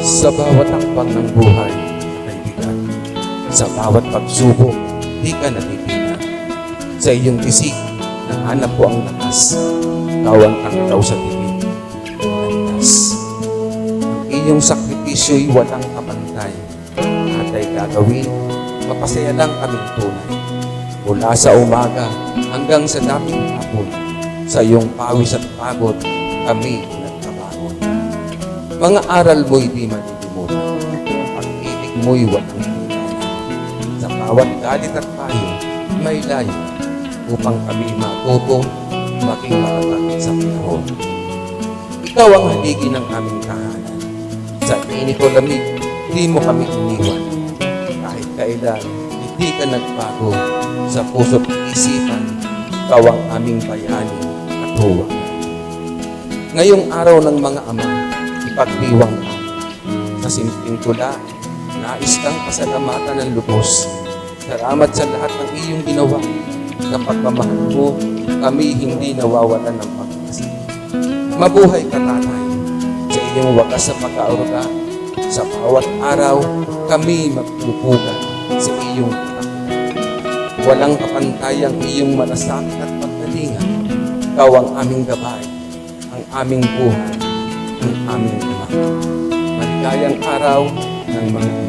Sa bawat hakbang ng buhay, kaibigan, sa bawat pagsubok, di ka natitinag. Sa iyong isig, nahanap ko ang lakas. Kawan ang ikaw sa bibig. Landas. Ang iyong sakripisyo'y walang kapantay. Atay gagawin, mapasaya lang kaming tunay. Mula sa umaga hanggang sa daming hapon, sa iyong pawis at pagod, kami. Mga aral mo'y di malilimutan. Pag-ibig mo'y walang. Sa bawat galit at payo, may layo upang kami matuto maging matatag sa panahon. Ikaw ang haligi ng aming tahanan. Sa init o lamig, di mo kami iniwan. Kahit kailan, hindi ka nagbago. Sa puso't isipan, ikaw ang aming bayani at huwag. Ngayong araw ng mga ama, ipagdiwang ka. Sa simpleng tula, nais kang pasalamatan ng lubos. Salamat sa lahat ng iyong ginawa. Sa pagmamahal mo, kami hindi nawawalan ng pag-asa. Mabuhay ka, tatay. Sa iyong wagas sa pag-aaruga, sa bawat araw, kami magpupugan sa iyong katakutan. Walang kapantay ang iyong malasakit at pagkalinga. Ikaw ang aming gabay, ang aming buhay, ang aming ama. Maligayang araw ng mga.